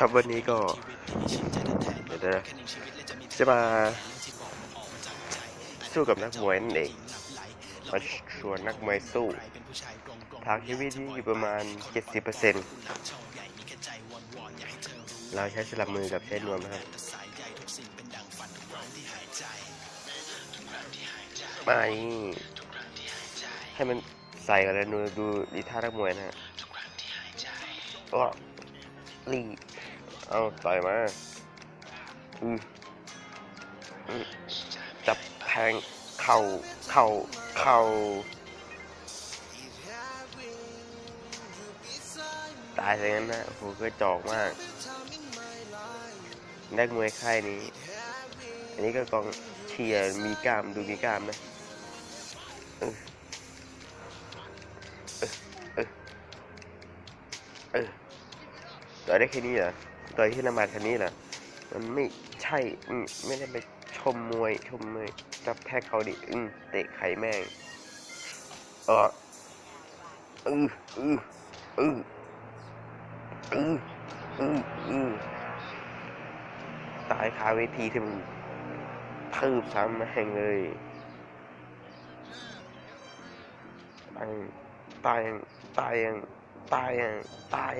ครับวันนี้ก็เดี๋ยวนะจะมาสู้กับนักมวยนั่นเองมาชวนนักมวยสู้ทางชีวิตที่อยู่ประมาณ 70%เราใช้สลับมือกับใช้นวมนะครับไม่ให้มันใส่กันเลยดูดูดีท่านักมวยนะฮะ ก็รีเอาต่อยมาอืออือจับแทงเข่าเข่าเข่าตายอย่างนั้นนะโหก็จอกมาก นักมวยค่ายนี้ อันนี้ก็กองเชียร์มีกล้ามดูมีกล้ามนะเออเออเออเออ ต่อยได้แค่นี้เหรอต่อยที่ละหมาดแค่นี้เหรอมันไม่ใช่อืมไม่ได้ไปชมมวยชมมวยจับแพ้เขาดิอืมเตะไข่แม่งเอออืออืออืออืออืออือตายคาเวทีที่มึงทืบซ้ำแม่งเลยตายยังตายตายตาย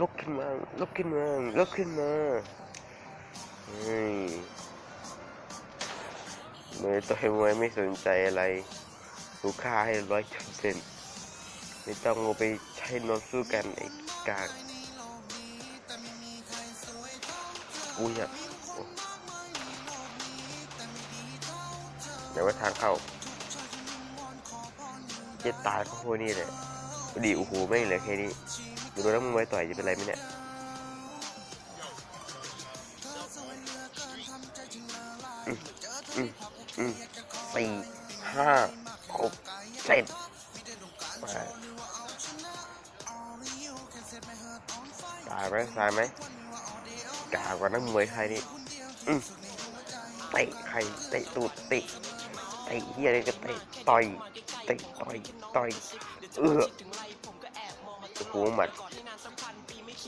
ลุกขึ้นมาลุกขึ้นมาลุกขึ้นมาเฮ้ยมือต่อยมวยไม่สนใจอะไรกูฆ่าให้ร้อยเปอร์เซ็นต์ไม่ต้องเอาไปใช้นวมสู้กันไอ้กากอุ้ยอะโอ้เดี๋ยวว่าทางเข้าจ็ดตายก็โคนี่เลยดีโอ้โหไม่เหลือแค่นี้ ดูแล้วมึงไว้ต่อยจะเป็นไรไหมเนี่ยอืมอืมอืมสี่ห้าหกเจ็ดตายไหมตายไหมกากกว่านักมวยไทยนี่อืมเตะใครเตะตูดเตะเตะเฮียอะไรก็เตะต่อยเตะต่อยต่อยเออ โอ้โหหมัด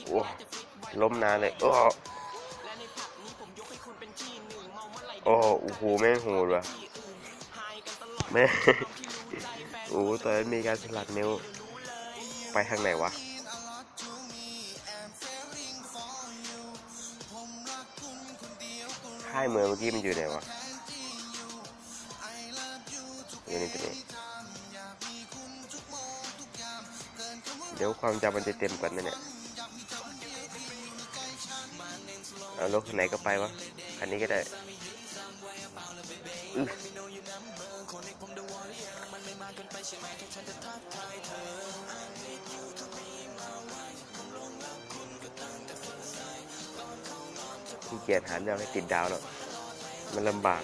โอ้ล้มนานเลยโอ้โอ้โอ้โหแม่งโหดว่ะแม่โอ้ตอนนั้นมีการสลัดนิ้วไปทางไหนวะค่ายเมืองเมื่อกี้มันอยู่ไหนวะอยู่นี่ตัวนี้ เดี๋ยวความจำมันจะเต็มกว่านั่นเนี่ยเอารถไหนก็ไปวะ คันนี้ก็ได้ขี้เกียจหาเรื่องให้ติดดาวแล้วมันลำบาก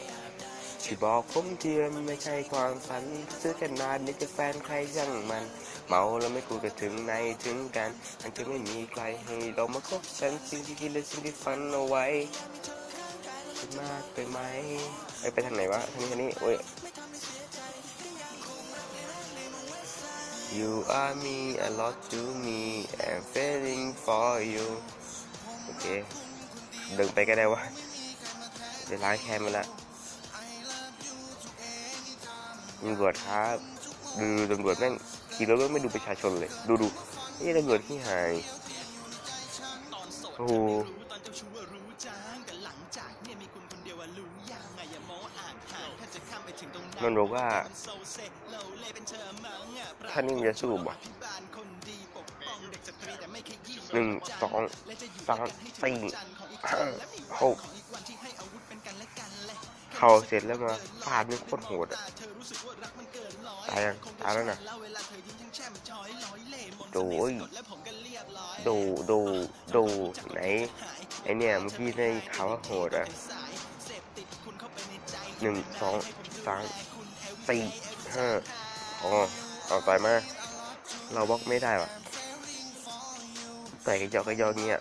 ที่บอกผมเทียมไม่ใช่ความฝัน ซื้อกันนานนี่จะแฟนใครช่งมัน เมาแล้วไม่คุยกันถึงในถึงกันมันจะไม่มีใครให้เรามาคบกันสิ่งที่คิดและสิ่งที่ฝันเอาไว้คิดมากไปไหมไอยไปทางไหนวะทางนี้ทางนี้โอ้ย You are me a lot to me I'm feeling for you โอเคเดินไปก็ได้วะเดี๋ยวล้างแค้นมาละตำรวจครับดูตำรวจแม่ง ขี่รถไม่ดูประชาชนเลย ดูดูนี่ตำรวจที่หายโอ้โหมันบอกว่าท่านนี่มันจะสู้บ่หนึ่งสองสามสี่ห้าหกเข่าเสร็จแล้วมาฟาดนี่โคตรโหดอะ ตายยังตายแล้วนะดูเอ้ยดูดูดูไหนไอเนี่ยเมื่อกี้ในขาวโหดอะหนึ่งสองสามสี่ห้าอ๋อเอาต่อยมา เราบล็อกไม่ได้ว่ะต่อยกระยอกกระยอกเงี้ย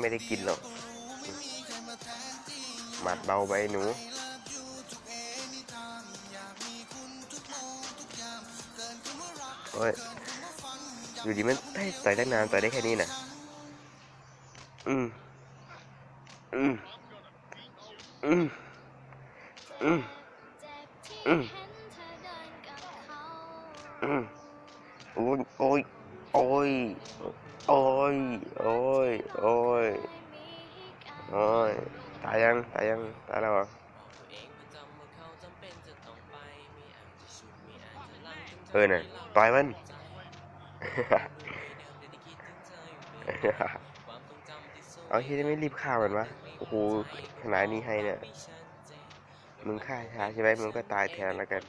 ไม่ได้กินหรอกหมัดเบาไปหนู โอ้ยอยู่ดีมันได้ต่อยได้นานต่อยได้แค่นี้นะอืมอืมอืมอืมอืมอืมโอ้ยโอ้ยโอ้ยโอ้ยโอ้ยโอ้ยโอ้ยตายยังตายยังตายแล้วเหรอ เออน่ะต่อยมัน เอาที่ไม่รีบฆ่ามันวะ โอ้โหขนาดนี้ให้เนี่ย มึงฆ่าช้าใช่ไหมมึงก็ตายแทนแล้วกัน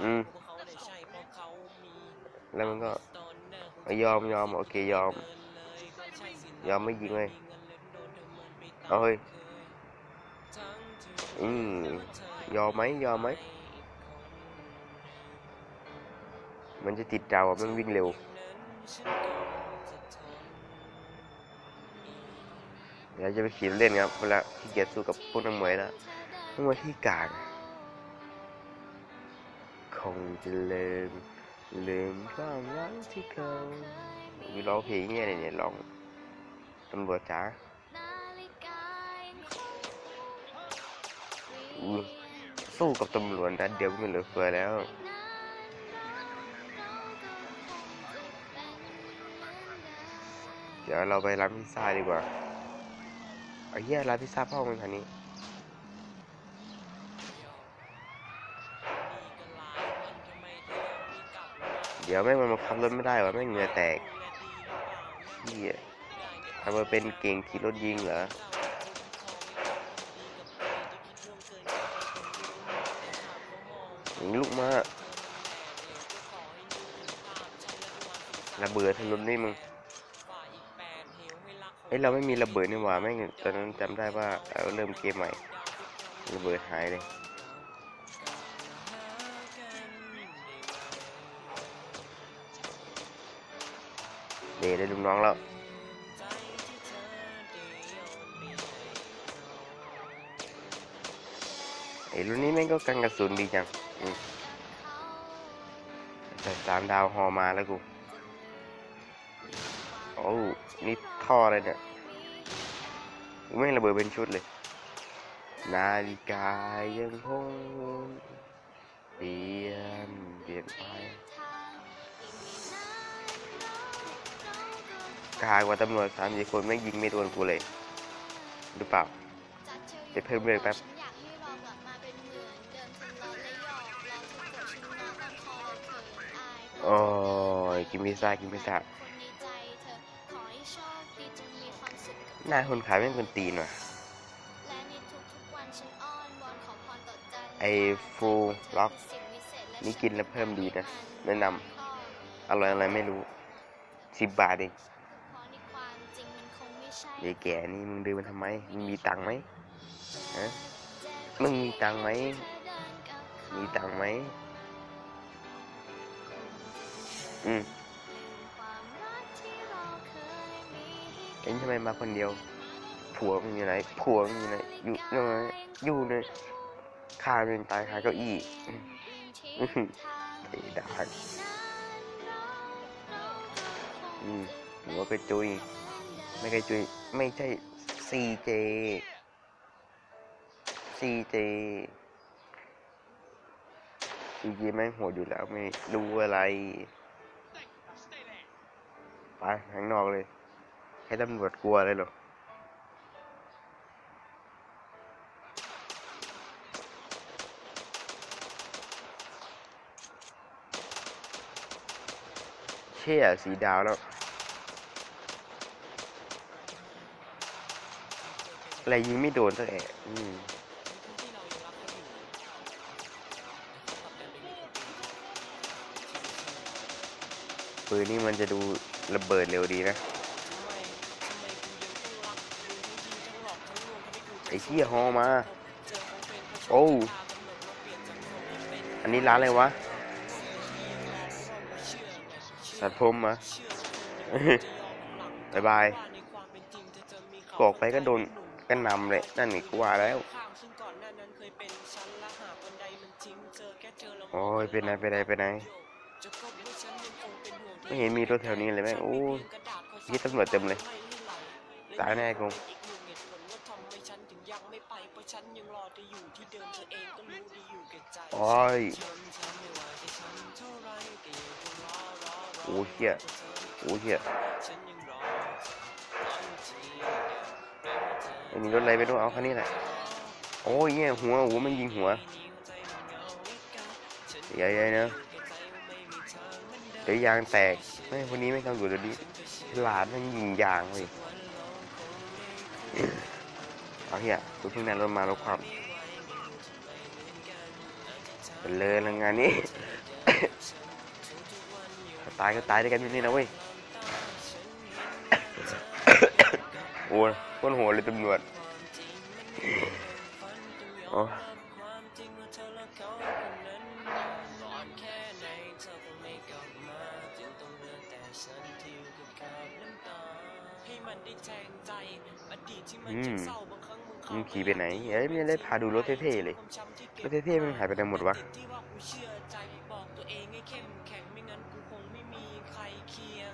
อืม แล้วมันก็เอายอมยอมโอเคยอม ยอมไม่ยิงเลยเอาเฮ้ยอืมยอมไหมยอมไหม มันจะติดเราอะมันวิ่งเร็ว เดี๋ยวจะไปขี่เล่นครับเวลาขี้เกียจสู้กับพวกนักมวยแล้วนักมวยที่กากคงจะลืมลืมความรักที่เขาวิร้องเพลงเนี่ยเนี่ยร้องตำรวจจ๋าอู้สู้กับตำรวจนัดเดียวก็ไม่เหลือเฟือแล้ว เดี๋ยวเราไปร้านพิซซ่าดีกว่าไอ้เหี้ยร้านพิซซ่าพ่อมึงคันนี้เดี๋ยวแม่งมันมาขับรถไม่ได้วะแม่งเหงื่อแตกเหี้ยทำมาเป็นเก่งขี่รถยิงเหรอยิงลูกมาระเบิดถนนนี่มึง เอ้ยเราไม่มีระเบิดนี่หว่าแม่งตอนนั้นจำได้ว่าเราเริ่มเกมใหม่ระเบิดหายเลยเดได้ลุงน้องแล้วไอ้รุ่นนี้แม่งก็กันกระสุนดีจังแต่สามดาวหอมาแล้วกู โอ้นี่ท่ออะไรเนี่ยไม่ระเบิดเป็นชุดเลย นาฬิกายังคงเปลี่ยนเปลี่ยนไปกากว่าตำรวจสามสี่คนไม่ยิงไม่โดนกูเลยหรือเปล่าจะเพิ่มเรื่องแป๊บโอ้ยกินพิซซ่ากินพิซซ่า หน้าคนขายไม่งคนตีนว่ะไอ้ฟูล็อกนี่กินแล้วเพิ่มดีนะแนะนำอร่อยอะไรไม่รู้สิบบาทเองไอ้แก่นี่มึงดื้อมันทำไมมึงมีตังค์ไหมฮะมึงมีตังค์ไหมมีตังค์ไหมอืม เอ็งทำไมมาคนเดียว ผัวมึงอยู่ไหน ผัวมึงอยู่ไหน อยู่ไหนอยู่ในคาเป็นตายคาเก้าอี้อื้อหือไอ้ด่าอืมหัวกระจุยไม่กระจุยไม่ใช่ CJ CJ CJ แม่งโหดอยู่แล้วไม่รู้อะไร ไปข้างนอกเลย ให้ตำรวจกลัวเลยเหรอเชี่ยสีดาวแล้ว อะไรยิงไม่โดนสักแอะอืมปืนนี่มันจะดูระเบิดเร็วดีนะ อ้เหี้ยฮอมา โอ้ อันนี้ร้านอะไรวะ สัตว์พรมมาบายบายบอกไปก็โดนกันำเลยนั่นนี่กูว่าแล้วโอ้ยเป็นไงเป็นไงเป็นไงไม่เห็นมีรถแถวนี้เลยแม่งโอ้ยยี่ตำรวจเต็มเลย ตายแน่กู อรอโอ้เหี้ยโอ้เหี้ยฉันยังรอเธอรออยู่ที่เดิมแม้ว่าเธอไอ้นี่รถอะไรไม่รู้เอาคันนี้แหละ โอ้ยเนี่ยหัวหัวมันยิงหัวใหญ่ๆนะเดี๋ยวยางแตกไม่คนนี้ไม่ทำอยู่เดี๋ยวนี้หลานมันยิงยางเลยเอาเหี้ยตัวเพิ่งนั้นรถมารถความ เป็นเลยละงานนี้ ตายก็ตายด้วยกันที่นี่นะเว้ยโอ้ยคนโหดเลยตำรวจโอ้ความจริงว่าเธอและเขาคนนั้นก่อนแค่ไหนเธอคงไม่กลับมาจึงต้องเหลือแต่ฉันที่อยู่กับขาบน้ำตาให้มันได้แทงใจ อดีตที่มันอืเจ็มบเศร้าบางครั้ง มึงขี่ไปไหนเอ้ยไม่ได้พาดูรถเท่ๆเลย รถเท่ๆมันหายไปไหนหมดวะที่ว่ากูเชื่อใจบอกตัวเองหมแข็งไม่งั้นคงไม่มีใครเคีย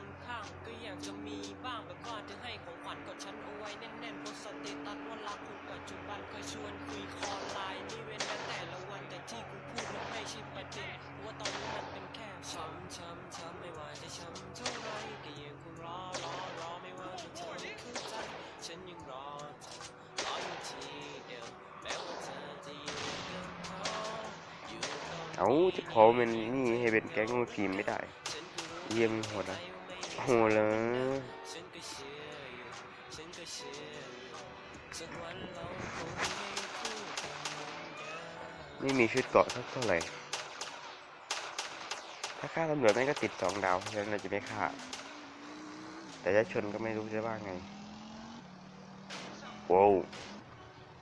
ออนจะให้ของขวัญกดฉันเอาไว้แน่นๆบนสเตตัสว่ารักคนปัจจุบันคอยชวนคุยคอไลน์นี่เว้นแต่ละวันแต่ที่กูพูดมันไม่ใช่ประเด็นเพราะว่าตอนนี้มันเป็นแค่ เอาจะขอมันนี่ให้เป็นแก๊งงูทีมไม่ได้ เยี่ยมโหดนะโหเลยฉันก็เชื่ออยู่ฉันก็เชื่ออยู่สักวันเราคงไม่มีชุดเกาะเท่าไหร่ ถ้าฆ่าตำรวจแม่งก็ติดสองดาว ฉะนั้นเราจะไม่ฆ่า แต่ถ้าชนก็ไม่รู้จะว่าไงโว้ว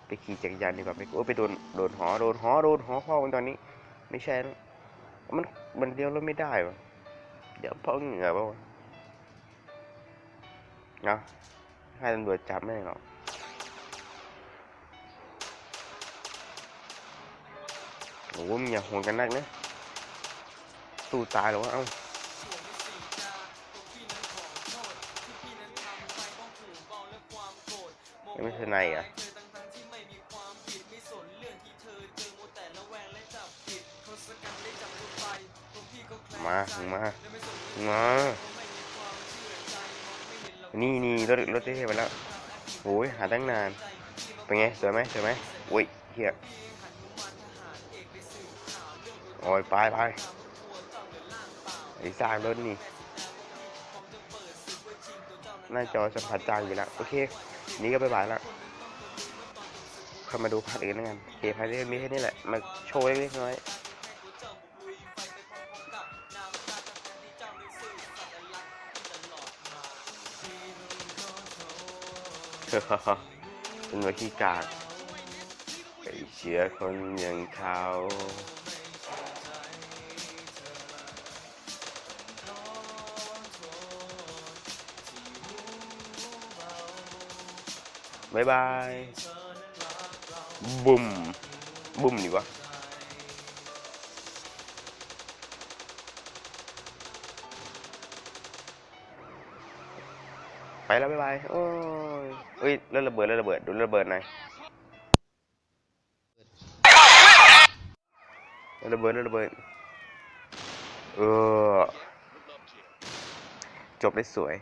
ไปขี่จักรยานดีกว่าไปโอ้ไปโดน โดนหอ โดนหอ โดนหอพ่อมันตอนนี้ ไม่ใช่ มันมันเลี้ยวรถไม่ได้วะเดี๋ยวพ่อเหงื่อป่าวะเนาะให้ตำรวจจับไม่หรอกโอ้โหมันอย่าห่วงกันนักนะสู้ตายหรอวะเอ้ายังไม่ทันไหนอะ มามึงมามึงมา นี่นี่รถรถเท่ๆไปแล้วโอ้ยหาตั้งนาน เป็นไงสวยไหมสวยไหมอุ้ยเฮียโอ้ยไปไปไอ้สร้างรถนี่หน้าจอสัมผัสจางอยู่แล้ว โอเค นี่ก็ไปบายแล้วเข้ามาดูพาร์ทอื่นแล้วกันโอเคพาร์ทนี้มีแค่นี้แหละ มาโชว์เล็กๆน้อยๆ เป็นวัขี้กากไปเชื่อคนอย่างเขาบายบายบุ้มบุ้มดีวะ ไปแล้วบายบายโอ้ยเอ้ยเล่นระเบิดเล่นระเบิดดูระเบิดหน่อยเล่นระเบิดเล่นระเบิดเออจบได้สวย